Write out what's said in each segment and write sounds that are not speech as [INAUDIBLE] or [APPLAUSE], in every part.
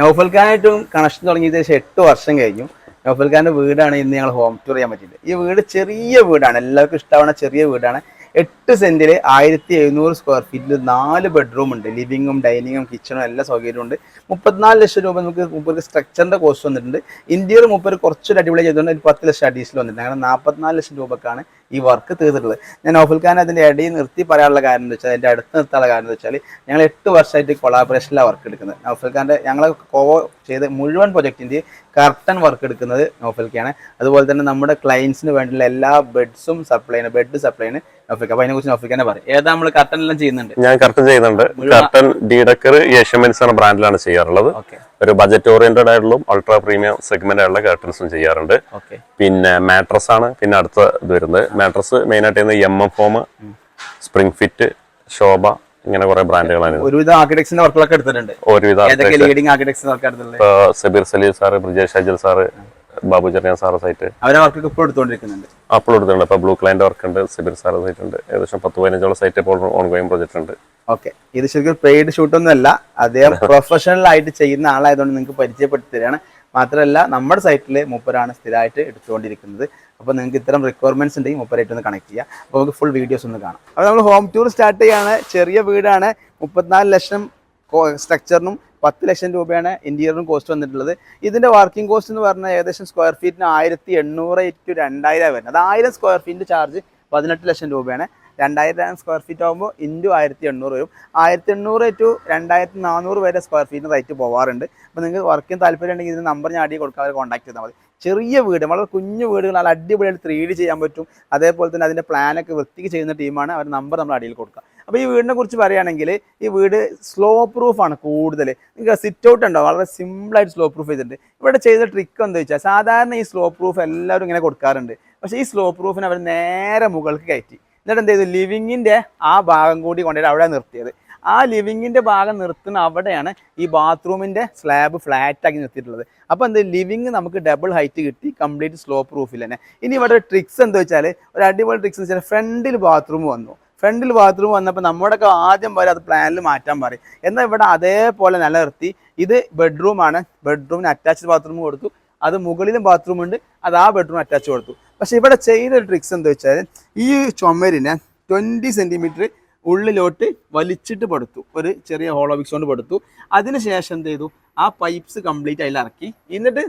Naufal ഖാനായിട്ടും connection തുടങ്ങിയത് ഏകദേശം എട്ട് വർഷം കഴിഞ്ഞു. നൗഫൽ ഖാന്റെ വീടാണ് ഇന്ന് ഞങ്ങൾ ഹോം ടൂർ ചെയ്യാൻ പറ്റിയത്. ഈ വീട് ചെറിയ വീടാണ്. എല്ലാവർക്കും ഇഷ്ടമാവുന്ന ചെറിയ വീടാണ്. എട്ട് സെന്റിൽ ആയിരത്തി എഴുന്നൂറ് സ്ക്വയർ ഫീറ്റിൽ നാല് ബെഡ്റൂം ഉണ്ട്. ലിവിങ്ങും ഡൈനിങ്ങും കിച്ചണും എല്ലാ സൗകര്യവും ഉണ്ട്. മുപ്പത്തിനാല് ലക്ഷം രൂപ നമുക്ക് മുപ്പത് സ്ട്രക്ചറിന്റെ കോസ്റ്റ് വന്നിട്ടുണ്ട്. ഇന്ത്യയിൽ മുപ്പത് കുറച്ചൊരു അടിപൊളി ചെയ്തുകൊണ്ട് ഒരു പത്ത് ലക്ഷം അഡീഷണൽ വന്നിട്ടുണ്ട്. അങ്ങനെ നാൽപ്പത്തിനാല് ലക്ഷം രൂപക്കാണ് ഈ വർക്ക് തീർത്തിട്ടുള്ളത് ഞാൻ നോഫൽ ഖാൻ അതിന്റെ ഇടയിൽ നിർത്തി പറയാനുള്ള കാരണം എന്ന് വെച്ചാൽ അതിന്റെ അടുത്ത് നിർത്താനുള്ള കാരണം എന്ന് വെച്ചാൽ ഞങ്ങൾ എട്ട് വർഷമായിട്ട് കൊളാബറേഷനിലാണ് വർക്ക് എടുക്കുന്നത്. നോഫൽ ഖാന്റെ ഞങ്ങൾ കോവോ ചെയ്ത് മുഴുവൻ പ്രൊജക്റ്റിന്റെ കർട്ടൻ വർക്ക് എടുക്കുന്നത് നോഫൽക്കാണ് അതുപോലെ തന്നെ നമ്മുടെ ക്ലയൻസിന് വേണ്ടിയുള്ള എല്ലാ ബെഡ്സും സപ്ലൈ ചെയ്യുന്നത് ബെഡ് സപ്ലൈ ചെയ്യുന്നത് നൗഫൽക്ക അപ്പൊ അതിനെക്കുറിച്ച് നൗഫൽക്കാനെ പറയും. ഏതാ നമ്മൾ കർട്ടൻ എല്ലാം ചെയ്യുന്നുണ്ട്? ഞാൻ കർട്ടൻ ചെയ്യുന്നുണ്ട്. കർട്ടൻ ഡീഡക്കർ ഏഷ്യമെൻസ് എന്ന ബ്രാൻഡിലാണ് ചെയ്യാറുള്ളത്. ഓക്കെ. ഒരു ബജറ്റ് ഓറിയന്റഡ് ആയിട്ടുള്ള അൾട്രാ പ്രീമിയം സെഗ്മെന്റ് ആയിട്ടുള്ള കർട്ടൻസും ചെയ്യാറുണ്ട്. പിന്നെ മാട്രസ് ആണ് പിന്നെ അടുത്ത ഇത് വരുന്നത്. മാട്രസ് മെയിൻ ആയിട്ട് M M foam spring fit Shobha ഇങ്ങനെ കുറെ ബ്രാൻഡുകളാണ് ഒരുവിധ ആർക്കിടെക്ട്സിന്റെ വർക്കുകളൊക്കെ എടുത്തിട്ടുണ്ട്. ഒരുവിധ സബീർ സലീം സാറ് ബ്രിജേഷ് അജൽ സാറ് ബാബു ചെറിയ സാറ സൈറ്റ് അവരെ ഇപ്പോൾ എടുത്തുകൊണ്ടിരിക്കുന്നുണ്ട്. അപ്പോൾ ബ്ലൂ ക്ലൈന്റ് വർക്ക് ഉണ്ട് സിബിർ സാറ സൈറ്റ് ഉണ്ട്. ഏകദേശം പത്ത് പതിനഞ്ചോളം സൈറ്റ് ഇപ്പോൾ ഓൺഗോയിങ് ഗോയിങ് പ്രൊജക്ട് ഉണ്ട്. ഓക്കെ ഇത് ശരിക്കും പെയ്ഡ് ഷൂട്ടൊന്നും അല്ല. അദ്ദേഹം പ്രൊഫഷണൽ [LAUGHS] ആയിട്ട് ചെയ്യുന്ന ആളായതുകൊണ്ട് നിങ്ങൾക്ക് പരിചയപ്പെടുത്തി തരാണ് മാത്രമല്ല നമ്മുടെ സൈറ്റിൽ മൂപ്പരാണ് സ്ഥിരമായിട്ട് എടുത്തുകൊണ്ടിരിക്കുന്നത്. അപ്പോൾ നിങ്ങൾക്ക് ഇത്തരം റിക്വയർമെന്റ്സ് ഉണ്ടെങ്കിൽ മൂപ്പരായിട്ട് ഒന്ന് കണക്ട് ചെയ്യാം. അപ്പോൾ നമുക്ക് ഫുൾ വീഡിയോസ് ഒന്ന് കാണാം. അപ്പോൾ നമ്മൾ ഹോം ടൂർ സ്റ്റാർട്ട് ചെയ്യാണ്. ചെറിയ വീടാണ്. മുപ്പത്തിനാല് ലക്ഷം സ്ട്രക്ചറിനും പത്ത് ലക്ഷം രൂപയാണ് ഇന്റീരിയറും കോസ്റ്റ് വന്നിട്ടുള്ളത്. ഇതിന്റെ വർക്കിംഗ് കോസ്റ്റ് എന്ന് പറഞ്ഞാൽ ഏകദേശം സ്ക്വയർ ഫീറ്റിന് ആയിരത്തി എണ്ണൂറ് ടു രണ്ടായിരം വരുന്നത്. അത് ആയിരം സ്ക്വയർ ഫീറ്റിന്റെ ചാർജ് പതിനെട്ട് ലക്ഷം രൂപയാണ്. രണ്ടായിരം സ്ക്വയർ ഫീറ്റ് ആകുമ്പോൾ ഇന്റു ആയിരത്തി എണ്ണൂറ് വരും. ആയിരത്തി എണ്ണൂറ് ടു രണ്ടായിരത്തി നാനൂറ് വരെ സ്ക്വയർ ഫീറ്റിന് റേറ്റ് പോകാറുണ്ട് അപ്പോൾ നിങ്ങൾക്ക് വർക്കിന് താല്പര്യം ഉണ്ടെങ്കിൽ ഇതിന് നമ്പർ ഞാൻ അടി കൊടുക്കാൻ അവരെ കോൺടാക്ട് ചെയ്താൽ മതി. ചെറിയ വീട് വളരെ കുഞ്ഞു വീടുകൾ അടിപൊളിയായിട്ട് ത്രീ ചെയ്യാൻ പറ്റും. അതേപോലെ തന്നെ അതിന്റെ പ്ലാനൊക്കെ വൃത്തിക്ക് ചെയ്യുന്ന ടീമാണ് അവർ നമ്പർ നമ്മൾ അടിയിൽ കൊടുക്കുക അപ്പോൾ ഈ വീടിനെ കുറിച്ച് പറയുകയാണെങ്കിൽ ഈ വീട് സ്ലോ പ്രൂഫാണ് കൂടുതൽ. നിങ്ങൾക്ക് സിറ്റ് ഔട്ട് ഉണ്ടോ? വളരെ സിമ്പിളായിട്ട് സ്ലോ പ്രൂഫ് ചെയ്തിട്ടുണ്ട്. ഇവിടെ ചെയ്ത ട്രിക്ക് എന്താ വെച്ചാൽ സാധാരണ ഈ സ്ലോ പ്രൂഫ് എല്ലാവരും ഇങ്ങനെ കൊടുക്കാറുണ്ട്. പക്ഷേ ഈ സ്ലോ പ്രൂഫിന് അവർ നേരെ മുകൾക്ക് കയറ്റി. എന്നിട്ട് എന്ത് ചെയ്തു? ലിവിങ്ങിന്റെ ആ ഭാഗം കൂടി കൊണ്ടുപോയി അവിടെ നിർത്തിയത്. ആ ലിവിങ്ങിന്റെ ഭാഗം നിർത്തുന്ന അവിടെയാണ് ഈ ബാത്റൂമിന്റെ സ്ലാബ് ഫ്ലാറ്റ് ആക്കി നിർത്തിയിട്ടുള്ളത്. അപ്പോൾ എന്ത്? ലിവിങ് നമുക്ക് ഡബിൾ ഹൈറ്റ് കിട്ടി കംപ്ലീറ്റ് സ്ലോ പ്രൂഫിൽ തന്നെ. ഇനി ഇവിടെ ട്രിക്സ് എന്താ വെച്ചാൽ ഒരു അടിപൊളി ട്രിക്സ് എന്ന് വെച്ചാൽ ഫ്രണ്ടിൽ ബാത്റൂം വന്നു. ഫ്രണ്ടിൽ ബാത്റൂം വന്നപ്പോൾ നമ്മുടെയൊക്കെ ആദ്യം പോലെ അത് പ്ലാനിൽ മാറ്റാൻ പറയും. എന്നാൽ ഇവിടെ അതേപോലെ നിലനിർത്തി. ഇത് ബെഡ്റൂമാണ് ബെഡ്റൂമിന് അറ്റാച്ച്ഡ് ബാത്റൂം കൊടുത്തു. അത് മുകളിലും ബാത്റൂം ഉണ്ട്. അത് ആ ബെഡ്റൂം അറ്റാച്ച് കൊടുത്തു. പക്ഷേ ഇവിടെ ചെയ്ത ട്രിക്സ് എന്താ വെച്ചാൽ ഈ ചുമരിനെ ട്വന്റി സെന്റിമീറ്റർ ഉള്ളിലോട്ട് വലിച്ചിട്ട് പടുത്തു. ഒരു ചെറിയ ഹോളോബിക്സ് കൊണ്ട് പടുത്തു. അതിനുശേഷം എന്ത് ചെയ്തു? ആ പൈപ്പ്സ് കംപ്ലീറ്റ് അതിൽ ഇറക്കി എന്നിട്ട്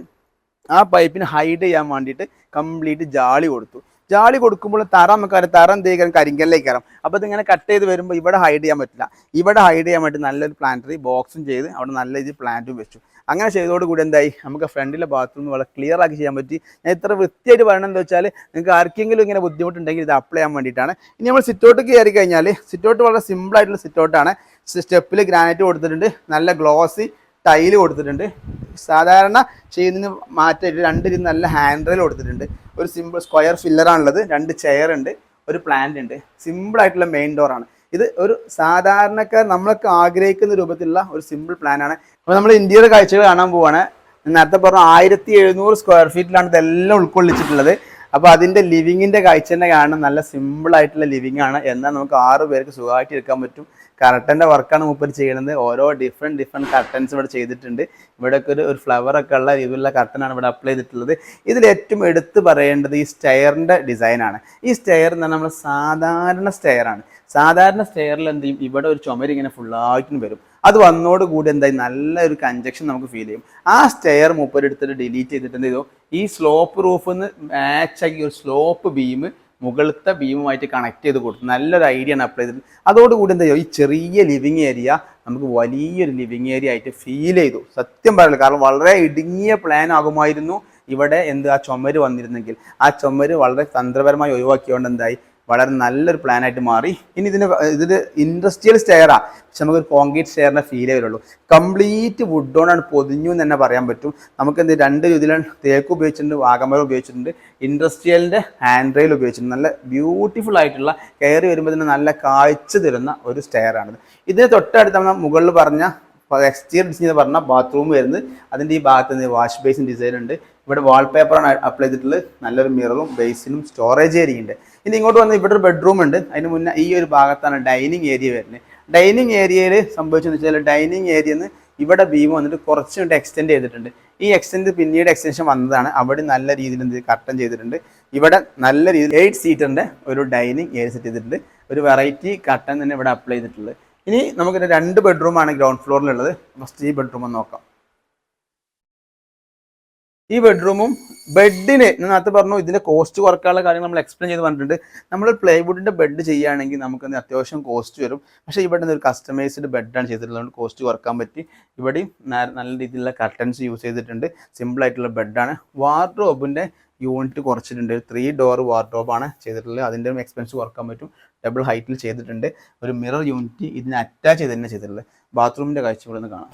ആ പൈപ്പിന് ഹൈഡ് ചെയ്യാൻ വേണ്ടിയിട്ട് കംപ്ലീറ്റ് ജാളി കൊടുത്തു. ജാളി കൊടുക്കുമ്പോൾ തറ നമുക്ക് തറ എന്ത് ചെയ്യാൻ കരിങ്കല്ലേക്ക് കയറാം. അപ്പോൾ ഇതിങ്ങനെ കട്ട് ചെയ്ത് വരുമ്പോൾ ഇവിടെ ഹൈഡ് ചെയ്യാൻ പറ്റില്ല. ഇവിടെ ഹൈഡ് ചെയ്യാൻ വേണ്ടി നല്ലൊരു പ്ലാന്ററി ബോക്സും ചെയ്ത് അവിടെ നല്ല രീതിയിൽ പ്ലാന്റും വെച്ചു. അങ്ങനെ ചെയ്തോടുകൂടി എന്തായി? നമുക്ക് ഫ്രണ്ടിലെ ബാത്റൂം വളരെ ക്ലിയർ ആക്കി ചെയ്യാൻ പറ്റി. ഞാൻ ഇത്ര വൃത്തിയായിട്ട് പറയണം എന്താ വെച്ചാൽ നിങ്ങൾക്ക് ആർക്കെങ്കിലും ഇങ്ങനെ ബുദ്ധിമുട്ടുണ്ടെങ്കിൽ ഇത് അപ്ലൈ ചെയ്യാൻ വേണ്ടിയിട്ടാണ്. ഇനി നമ്മൾ സിറ്റോട്ട് കയറി കഴിഞ്ഞാൽ സിറ്റോട്ട് വളരെ സിമ്പിൾ ആയിട്ടുള്ള സിറ്റൗട്ടാണ് സ്റ്റെപ്പിൽ ഗ്രാനൈറ്റ് കൊടുത്തിട്ടുണ്ട്. നല്ല ഗ്ലോസി ടൈൽ കൊടുത്തിട്ടുണ്ട്. സാധാരണ ചെയ്യുന്നതിന് മാറ്റമായിട്ട് രണ്ട് നല്ല ഹാൻഡ് റെയിൽ കൊടുത്തിട്ടുണ്ട്. ഒരു സിമ്പിൾ സ്ക്വയർ ഫില്ലറാണുള്ളത് രണ്ട് ചെയർ ഉണ്ട്. ഒരു പ്ലാന്റ് ഉണ്ട്. സിമ്പിൾ ആയിട്ടുള്ള മെയിൻ ഡോറാണ് ഇത് ഒരു സാധാരണക്കാർ നമ്മളൊക്കെ ആഗ്രഹിക്കുന്ന രൂപത്തിലുള്ള ഒരു സിമ്പിൾ പ്ലാനാണ് അപ്പോൾ നമ്മൾ ഇന്ത്യയുടെ കാഴ്ചകൾ കാണാൻ പോവാണ്. നേരത്തെ പറഞ്ഞ ആയിരത്തി എഴുന്നൂറ് സ്ക്വയർ ഫീറ്റിലാണ് ഇതെല്ലാം ഉൾക്കൊള്ളിച്ചിട്ടുള്ളത്. അപ്പോൾ അതിന്റെ ലിവിങ്ങിന്റെ കാഴ്ച തന്നെ കാണാൻ നല്ല സിമ്പിൾ ആയിട്ടുള്ള ലിവിങ് ആണ്. എന്നാൽ നമുക്ക് ആറ് പേർക്ക് സുഖമായിട്ട് ഇരിക്കാൻ പറ്റും. കർട്ടന്റെ വർക്കാണ് മൂപ്പർ ചെയ്യുന്നത്. ഓരോ ഡിഫറെന്റ് ഡിഫറെന്റ് കർട്ടൻസ് ഇവിടെ ചെയ്തിട്ടുണ്ട്. ഇവിടെയൊക്കെ ഒരു ഒരു ഫ്ലവർ ഒക്കെ ഉള്ള രീതിയിലുള്ള കർട്ടനാണ് ഇവിടെ അപ്ലൈ ചെയ്തിട്ടുള്ളത്. ഇതിൽ ഏറ്റവും എടുത്ത് പറയേണ്ടത് ഈ സ്റ്റെയറിന്റെ ഡിസൈനാണ് ഈ സ്റ്റെയർ എന്ന് പറഞ്ഞാൽ നമ്മൾ സാധാരണ സ്റ്റെയറാണ് സാധാരണ സ്റ്റെയറിൽ എന്ത് ചെയ്യും? ഇവിടെ ഒരു ചുമര് ഇങ്ങനെ ഫുള്ളായിട്ടും വരും. അത് വന്നോട് കൂടി എന്തായി നല്ലൊരു കഞ്ചക്ഷൻ നമുക്ക് ഫീൽ ചെയ്യും. ആ സ്റ്റെയർ മൂപ്പരെടുത്തിട്ട് ഡിലീറ്റ് ചെയ്തിട്ട് എന്ത് ചെയ്തു? ഈ സ്ലോപ്പ് റൂഫിൽ നിന്ന് മാച്ചാക്കി ഒരു സ്ലോപ്പ് ബീം മുകളിലത്തെ ബീമുമായിട്ട് കണക്ട് ചെയ്ത് കൊടുത്തു നല്ലൊരു ഐഡിയ ആണ് അപ്ലൈ ചെയ്തത് അതോടുകൂടി എന്താ ഈ ചെറിയ ലിവിങ് ഏരിയ നമുക്ക് വലിയൊരു ലിവിങ് ഏരിയ ആയിട്ട് ഫീൽ ചെയ്തു. സത്യം പറയില്ല കാരണം വളരെ ഇടുങ്ങിയ പ്ലാൻ ആകുമായിരുന്നു ഇവിടെ എന്ത് ആ ചുമര് വന്നിരുന്നെങ്കിൽ. ആ ചുമര് വളരെ തന്ത്രപരമായി ഒഴിവാക്കിയോണ്ട് എന്തായി? വളരെ നല്ലൊരു പ്ലാൻ ആയിട്ട് മാറി. ഇനി ഇതിന് ഇതിന് ഇൻഡസ്ട്രിയൽ സ്റ്റെയറാണ് പക്ഷെ നമുക്ക് കോൺക്രീറ്റ് സ്റ്റെയറിനെ ഫീൽ വരുള്ളൂ. കംപ്ലീറ്റ് വുഡ് കൊണ്ടാണ് പൊതിഞ്ഞു എന്ന് തന്നെ പറയാൻ പറ്റും. നമുക്ക് എന്ത് രണ്ട് രീതിയിലാണ് തേക്ക് ഉപയോഗിച്ചിട്ടുണ്ട് വാഗമരം ഉപയോഗിച്ചിട്ടുണ്ട് ഇൻഡസ്ട്രിയലിന്റെ ഹാൻഡ് റെയിൽ ഉപയോഗിച്ചിട്ടുണ്ട്. നല്ല ബ്യൂട്ടിഫുൾ ആയിട്ടുള്ള കയറി വരുമ്പോൾ തന്നെ നല്ല കാഴ്ച തരുന്ന ഒരു സ്റ്റെയറാണിത് ഇതിന് തൊട്ടടുത്ത് നമ്മൾ മുകളിൽ പറഞ്ഞ എക്സ്റ്റീരിയർ ഡിസൈൻ എന്ന് പറഞ്ഞാൽ ബാത്റൂം വരുന്നത്. അതിന്റെ ഈ ഭാഗത്ത് വാഷ് ബേസിൻ ഡിസൈൻ ഉണ്ട്. ഇവിടെ വാൾപേപ്പറാണ് അപ്ലൈ ചെയ്തിട്ടുള്ളത്. നല്ലൊരു മിററും ബേസിനും സ്റ്റോറേജ് ഏരിയ ഉണ്ട് ഇനി ഇങ്ങോട്ട് വന്ന് ഇവിടെ ഒരു ബെഡ്റൂം ഉണ്ട്. അതിന് മുന്നേ ഈ ഒരു ഭാഗത്താണ് ഡൈനിങ് ഏരിയ വരുന്നത്. ഡൈനിങ് ഏരിയയിൽ സംഭവിച്ചതെന്ന് വെച്ചാൽ ഡൈനിങ് ഏരിയയിൽ നിന്ന് ഇവിടെ ബീം വന്നിട്ട് കുറച്ചുകൊണ്ട് എക്സ്റ്റെൻഡ് ചെയ്തിട്ടുണ്ട്. ഈ എക്സ്റ്റെൻഡ് പിന്നീട് എക്സ്റ്റൻഷൻ വന്നതാണ്. അവിടെ നല്ല രീതിയിൽ എന്ത് കട്ടൻ ചെയ്തിട്ടുണ്ട്. ഇവിടെ നല്ല രീതിയിൽ എയ്റ്റ് സീറ്ററിന്റെ ഒരു ഡൈനിങ് ഏരിയ സെറ്റ് ചെയ്തിട്ടുണ്ട്. ഒരു വെറൈറ്റി കർട്ടൻ തന്നെ ഇവിടെ അപ്ലൈ ചെയ്തിട്ടുള്ളത്. ഇനി നമുക്ക് രണ്ട് ബെഡ്റൂമാണ് ഗ്രൗണ്ട് ഫ്ലോറിലുള്ളത് ഫസ്റ്റ് ഈ ബെഡ്റൂം ഒന്ന് നോക്കാം. ഈ ബെഡ്റൂമും ബെഡിന് നേരത്തെ പറഞ്ഞു ഇതിന്റെ കോസ്റ്റ് കുറക്കാനുള്ള കാര്യങ്ങൾ നമ്മൾ എക്സ്പ്ലെയിൻ ചെയ്ത് പറഞ്ഞിട്ടുണ്ട്. നമ്മൾ പ്ലൈവുഡിന്റെ ബെഡ് ചെയ്യുകയാണെങ്കിൽ നമുക്ക് അത്യാവശ്യം കോസ്റ്റ് വരും. പക്ഷേ ഇവിടെ ഒരു കസ്റ്റമൈസ്ഡ് ബെഡാണ് ചെയ്തിട്ടുള്ളത്. കോസ്റ്റ് കുറയ്ക്കാൻ പറ്റി. ഇവിടെയും നല്ല രീതിയിലുള്ള കർട്ടൻസ് യൂസ് ചെയ്തിട്ടുണ്ട്. സിമ്പിൾ ആയിട്ടുള്ള ബെഡാണ് വാർഡ്രോബിന്റെ യൂണിറ്റ് കുറച്ചിട്ടുണ്ട്. ത്രീ ഡോർ വാർഡ്രോബാണ് ചെയ്തിട്ടുള്ളത്. അതിന്റെ എക്സ്പെൻസ് കുറയ്ക്കാൻ പറ്റും. ഡബിൾ ഹൈറ്റിൽ ചെയ്തിട്ടുണ്ട്. ഒരു മിറർ യൂണിറ്റ് ഇതിന് അറ്റാച്ച് ചെയ്ത് തന്നെ ചെയ്തിട്ടുള്ളത്. ബാത്റൂമിന്റെ കാഴ്ചകളൊന്ന് കാണാം.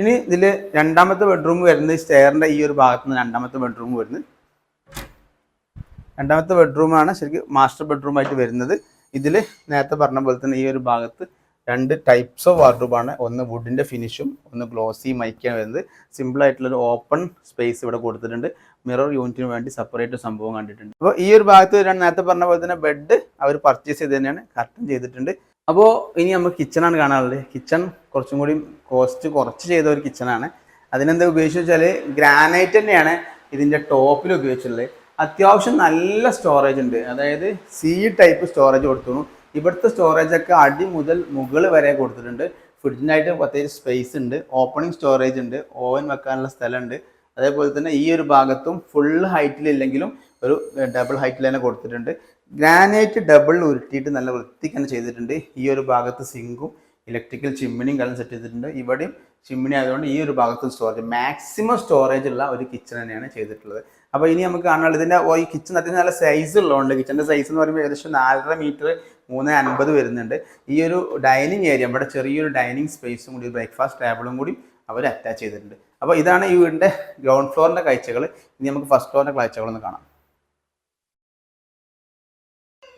ഇനി ഇതിൽ രണ്ടാമത്തെ ബെഡ്റൂം വരുന്നത് സ്റ്റെയറിന്റെ ഈ ഒരു ഭാഗത്ത് നിന്ന് രണ്ടാമത്തെ ബെഡ്റൂം വരുന്നത്. രണ്ടാമത്തെ ബെഡ്റൂമാണ് ശരിക്കും മാസ്റ്റർ ബെഡ്റൂം ആയിട്ട് വരുന്നത്. ഇതിൽ നേരത്തെ പറഞ്ഞ പോലെ തന്നെ ഈ ഒരു ഭാഗത്ത് രണ്ട് ടൈപ്സ് ഓഫ് വാർഡ്രോബാണ് ഒന്ന് വുഡിന്റെ ഫിനിഷും ഒന്ന് ഗ്ലോസി മൈക്കാണ് വരുന്നത്. സിമ്പിളായിട്ടുള്ളൊരു ഓപ്പൺ സ്പേസ് ഇവിടെ കൊടുത്തിട്ടുണ്ട്. മിറർ യൂണിറ്റിന് വേണ്ടി സെപ്പറേറ്റ് സംഭവം കണ്ടിട്ടുണ്ട്. അപ്പോൾ ഈ ഒരു ഭാഗത്ത് നേരത്തെ പറഞ്ഞ പോലെ തന്നെ ബെഡ് അവർ പർച്ചേസ് ചെയ്ത് തന്നെയാണ്. കർട്ടൻ ചെയ്തിട്ടുണ്ട്. അപ്പോൾ ഇനി നമ്മൾ കിച്ചണാണ് കാണാനുള്ളത്. കിച്ചൺ കുറച്ചും കൂടി കോസ്റ്റ് കുറച്ച് ചെയ്ത ഒരു കിച്ചണാണ് അതിനെന്താ ഉപയോഗിച്ചു വെച്ചാൽ ഗ്രാനൈറ്റ് തന്നെയാണ് ഇതിന്റെ ടോപ്പിൽ ഉപയോഗിച്ചിട്ടുള്ളത്. അത്യാവശ്യം നല്ല സ്റ്റോറേജ് ഉണ്ട്. അതായത് സി ടൈപ്പ് സ്റ്റോറേജ് കൊടുത്തു ഇവിടുത്തെ സ്റ്റോറേജ് ഒക്കെ അടി മുതൽ മുകൾ വരെ കൊടുത്തിട്ടുണ്ട്. ഫ്രിഡ്ജിനായിട്ട് പ്രത്യേകിച്ച് സ്പേസ് ഉണ്ട്. ഓപ്പണിംഗ് സ്റ്റോറേജ് ഉണ്ട്. ഓവൻ വെക്കാനുള്ള സ്ഥലമുണ്ട്. അതേപോലെ തന്നെ ഈ ഒരു ഭാഗത്തും ഫുൾ ഹൈറ്റിലില്ലെങ്കിലും ഒരു ഡബിൾ ഹൈറ്റിൽ തന്നെ കൊടുത്തിട്ടുണ്ട്. ഗ്രാനൈറ്റ് ഡബിൾ ഉരുട്ടിയിട്ട് നല്ല വൃത്തിക്ക് തന്നെ ചെയ്തിട്ടുണ്ട്. ഈ ഒരു ഭാഗത്ത് സിങ്കും ഇലക്ട്രിക്കൽ ചിമ്മിനിയും കാലം സെറ്റ് ചെയ്തിട്ടുണ്ട്. ഇവിടെയും ചിമ്മിനി ആയതുകൊണ്ട് ഈ ഒരു ഭാഗത്തും സ്റ്റോറേജ് മാക്സിമം സ്റ്റോറേജ് ഉള്ള ഒരു കിച്ചൺ തന്നെയാണ് ചെയ്തിട്ടുള്ളത്. അപ്പോൾ ഇനി നമുക്ക് കാണാനുള്ളത് ഇതിന്റെ ഈ കിച്ചൺ അത്യാവശ്യം നല്ല സൈസ് ഉള്ളതുകൊണ്ട് കിച്ചന്റെ സൈസ് എന്ന് പറയുമ്പോൾ ഏകദേശം നാലര മീറ്റർ മൂന്ന് അൻപത് വരുന്നുണ്ട്. ഈ ഒരു ഡൈനിങ് ഏരിയ ഇവിടെ ചെറിയൊരു ഡൈനിങ് സ്പേസും കൂടി ബ്രേക്ക്ഫാസ്റ്റ് ടേബിളും കൂടി അവർ അറ്റാച്ച് ചെയ്തിട്ടുണ്ട്. അപ്പോൾ ഇതാണ് ഈ വീടിന്റെ ഗ്രൗണ്ട് ഫ്ലോറിന്റെ കാഴ്ചകൾ. ഇനി നമുക്ക് ഫസ്റ്റ് ഫ്ലോറിന്റെ കാഴ്ചകളൊന്ന് കാണാം.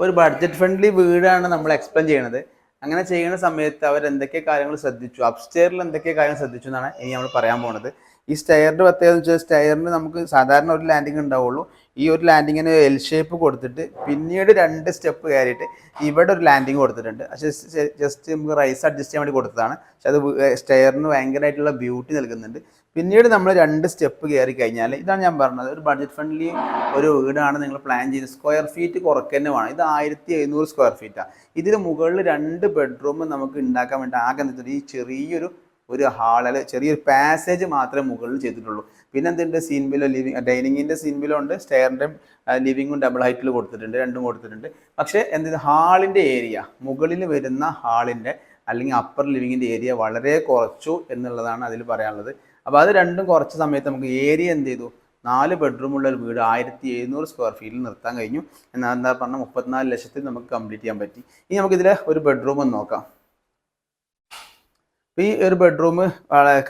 ഒരു ബഡ്ജറ്റ് ഫ്രണ്ട്ലി വീടാണ് നമ്മൾ എക്സ്പ്ലെയിൻ ചെയ്യണത്. അങ്ങനെ ചെയ്യുന്ന സമയത്ത് അവർ എന്തൊക്കെ കാര്യങ്ങൾ ശ്രദ്ധിച്ചു? അപ്സ്റ്റെയറിൽ എന്തൊക്കെ കാര്യങ്ങൾ ശ്രദ്ധിച്ചു എന്നാണ് ഇനി നമ്മൾ പറയാൻ പോണത്. ഈ സ്റ്റെയറിന്റെ പ്രത്യേകത എന്ന് വെച്ചാൽ സ്റ്റെയറിന് നമുക്ക് സാധാരണ ഒരു ലാൻഡിങ് ഉണ്ടാവുള്ളൂ. ഈ ഒരു ലാൻഡിങ്ങിന് എൽ ഷേപ്പ് കൊടുത്തിട്ട് പിന്നീട് രണ്ട് സ്റ്റെപ്പ് കയറിയിട്ട് ഇവിടെ ഒരു ലാൻഡിങ് കൊടുത്തിട്ടുണ്ട്. പക്ഷേ ജസ്റ്റ് നമുക്ക് റൈസ് അഡ്ജസ്റ്റ് ചെയ്യാൻ വേണ്ടി കൊടുത്തതാണ്. പക്ഷെ അത് സ്റ്റെയറിന് ഭയങ്കരമായിട്ടുള്ള ബ്യൂട്ടി നൽകുന്നുണ്ട്. പിന്നീട് നമ്മൾ രണ്ട് സ്റ്റെപ്പ് കയറി കഴിഞ്ഞാൽ ഇതാണ് ഞാൻ പറഞ്ഞത്. ഒരു ബഡ്ജറ്റ് ഫ്രണ്ട്ലി ഒരു വീടാണ് നിങ്ങൾ പ്ലാൻ ചെയ്ത്. സ്ക്വയർ ഫീറ്റ് കുറയ്ക്കന്നെ വേണം. ഇത് ആയിരത്തി എഴുന്നൂറ് സ്ക്വയർ ഫീറ്റാണ് ഇതിന് മുകളിൽ രണ്ട് ബെഡ്റൂം നമുക്ക് ഉണ്ടാക്കാൻ വേണ്ടി ആകെ ഈ ചെറിയൊരു ഒരു ഹാളിൽ ചെറിയൊരു പാസേജ് മാത്രമേ മുകളിൽ ചെയ്തിട്ടുള്ളൂ. പിന്നെ എന്തുണ്ട് സീൻ ബിലോ ലിവിങ് ഡൈനിങ്ങിന്റെ സീൻ ബിലോ ഉണ്ട്. സ്റ്റെയറിന്റെ ലിവിങ്ങും ഡബിൾ ഹൈറ്റിൽ കൊടുത്തിട്ടുണ്ട്. രണ്ടും കൊടുത്തിട്ടുണ്ട്. പക്ഷേ എന്ത് ഹാളിന്റെ ഏരിയ മുകളിൽ വരുന്ന ഹാളിന്റെ അല്ലെങ്കിൽ അപ്പർ ലിവിങ്ങിന്റെ ഏരിയ വളരെ കുറച്ചു എന്നുള്ളതാണ് അതിൽ പറയാനുള്ളത്. അപ്പോൾ അത് രണ്ടും കുറച്ച് സമയത്ത് നമുക്ക് ഏരിയ എന്ത് ചെയ്തു? നാല് ബെഡ്റൂമുള്ള ഒരു വീട് ആയിരത്തി എഴുന്നൂറ് സ്ക്വയർ ഫീറ്റിൽ നിർത്താൻ കഴിഞ്ഞു. എന്നാൽ എന്താ പറഞ്ഞാൽ മുപ്പത്തിനാല് ലക്ഷത്തിൽ നമുക്ക് കംപ്ലീറ്റ് ചെയ്യാൻ പറ്റി. ഇനി നമുക്കിതിലെ ഒരു ബെഡ്റൂം ഒന്ന് നോക്കാം. ഈ ഒരു ബെഡ്റൂം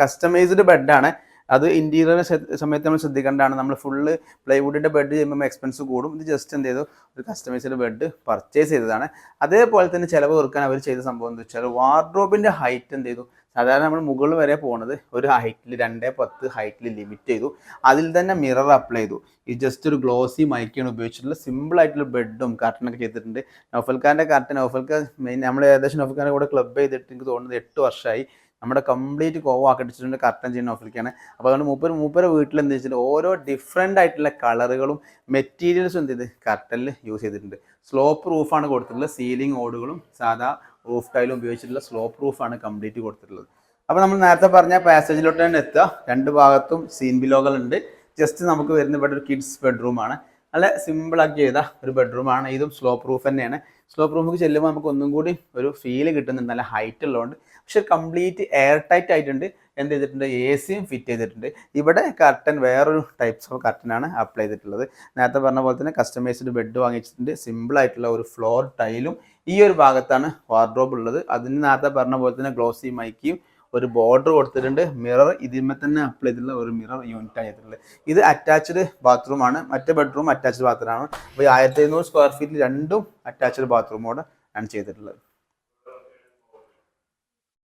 കസ്റ്റമൈസ്ഡ് ബെഡാണ് അത് ഇന്റീരിയർ സമയത്ത് നമ്മൾ ശ്രദ്ധിക്കേണ്ടതാണ്. നമ്മൾ ഫുള്ള് പ്ലൈവുഡിന്റെ ബെഡ് ചെയ്യുമ്പോൾ എക്സ്പെൻസ് കൂടും. ഇത് ജസ്റ്റ് എന്ത് ചെയ്തു? ഒരു കസ്റ്റമൈസ്ഡ് ബെഡ് പർച്ചേസ് ചെയ്തതാണ്. അതേപോലെ തന്നെ ചിലവ് തീർക്കാൻ അവർ ചെയ്ത സംഭവം എന്താ വെച്ചാൽ വാർഡ്രോബിന്റെ ഹൈറ്റ് എന്ത് ചെയ്തു? സാധാരണ നമ്മൾ മുകളിൽ വരെ പോണത് ഒരു ഹൈറ്റിൽ രണ്ടേ പത്ത് ഹൈറ്റിൽ ലിമിറ്റ് ചെയ്തു. അതിൽ തന്നെ മിറർ അപ്ലൈ ചെയ്തു. ഈ ജസ്റ്റ് ഒരു ഗ്ലോസി മൈക്കാണ് ഉപയോഗിച്ചിട്ടുള്ള സിമ്പിൾ ആയിട്ടുള്ള ബെഡും കർട്ടനൊക്കെ ചെയ്തിട്ടുണ്ട്. നൗഫൽഖാന്റെ കർട്ടൻ നൗഫൽഖാൻ മെയിൻ നമ്മൾ ഏകദേശം നൗഫൽഖാന്റെ കൂടെ ക്ലബ് ചെയ്തിട്ട് എനിക്ക് തോന്നുന്നത് എട്ട് വർഷമായി നമ്മുടെ കംപ്ലീറ്റ് കോവ ആക്കടിച്ചിട്ടുണ്ട് കർട്ടൻ ചെയ്യുന്ന ഓഫിലേക്കാണ്. അപ്പോൾ അതുകൊണ്ട് മൂപ്പര് മൂപ്പര് വീട്ടിൽ എന്താ വെച്ചാൽ ഓരോ ഡിഫറെന്റ് ആയിട്ടുള്ള കളറുകളും മെറ്റീരിയൽസും എന്ത് ചെയ്ത് കർട്ടനിൽ യൂസ് ചെയ്തിട്ടുണ്ട്. സ്ലോപ്പ് റൂഫാണ് കൊടുത്തിട്ടുള്ളത്. സീലിംഗ് ഓടുകളും സാധാ റൂഫ് ടൈലും ഉപയോഗിച്ചിട്ടുള്ള സ്ലോപ്പ് റൂഫാണ് കംപ്ലീറ്റ് കൊടുത്തിട്ടുള്ളത്. അപ്പോൾ നമ്മൾ നേരത്തെ പറഞ്ഞ പാസേജിലോട്ട് തന്നെ എത്തുക. രണ്ട് ഭാഗത്തും സീൻ ബിലോകളുണ്ട് ജസ്റ്റ് നമുക്ക് വരുന്ന ഇവിടെ ഒരു കിഡ്സ് ബെഡ്റൂമാണ് നല്ല സിമ്പിളാക്കി ചെയ്ത ഒരു ബെഡ്റൂമാണ് ഇതും സ്ലോപ്പ് റൂഫ് തന്നെയാണ്. സ്ലോപ്പ് റൂമിലേക്ക് ചെല്ലുമ്പോൾ നമുക്ക് ഒന്നും കൂടി ഒരു ഫീൽ കിട്ടുന്നുണ്ട് നല്ല ഹൈറ്റ് ഉള്ളതുകൊണ്ട്. പക്ഷെ കംപ്ലീറ്റ് എയർ ടൈറ്റ് ആയിട്ടുണ്ട്. എന്ത് ചെയ്തിട്ടുണ്ട്? എ സിയും ഫിറ്റ് ചെയ്തിട്ടുണ്ട്. ഇവിടെ കർട്ടൻ വേറൊരു ടൈപ്സ് ഓഫ് കർട്ടനാണ് അപ്ലൈ ചെയ്തിട്ടുള്ളത്. നേരത്തെ പറഞ്ഞ പോലെ തന്നെ കസ്റ്റമൈസ്ഡ് ബെഡ് വാങ്ങിച്ചിട്ടുണ്ട്. സിമ്പിൾ ആയിട്ടുള്ള ഒരു ഫ്ലോർ ടൈലും ഈ ഒരു ഭാഗത്താണ് വാർഡ്രോബ് ഉള്ളത്. അതിന് നേരത്തെ പറഞ്ഞ പോലെ തന്നെ ഗ്ലോസി മൈക്കിയും ഒരു ബോർഡർ കൊടുത്തിട്ടുണ്ട്. മിറർ ഇതിന്മേ തന്നെ അപ്ലൈ ചെയ്തിട്ടുള്ള ഒരു മിറർ യൂണിറ്റ് ചെയ്തിട്ടുള്ളത്. ഇത് അറ്റാച്ച്ഡ് ബാത്റൂം ആണ്. മറ്റേ ബെഡ്റൂം അറ്റാച്ച്ഡ് ബാത്റൂം ആണ്. അപ്പോൾ ഈ ആയിരത്തി എഴുന്നൂറ് സ്ക്വയർ ഫീറ്റിൽ രണ്ടും അറ്റാച്ച്ഡ് ബാത്റൂമോട് ആണ് ചെയ്തിട്ടുള്ളത്.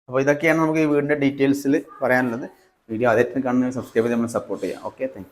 അപ്പോൾ ഇതൊക്കെയാണ് നമുക്ക് ഈ വീടിന്റെ ഡീറ്റെയിൽസിൽ പറയാനുള്ളത്. വീഡിയോ അതേ കാണുന്നതിന് സബ്സ്ക്രൈബ് ചെയ്ത് നമ്മൾ സപ്പോർട്ട് ചെയ്യാം. Okay thank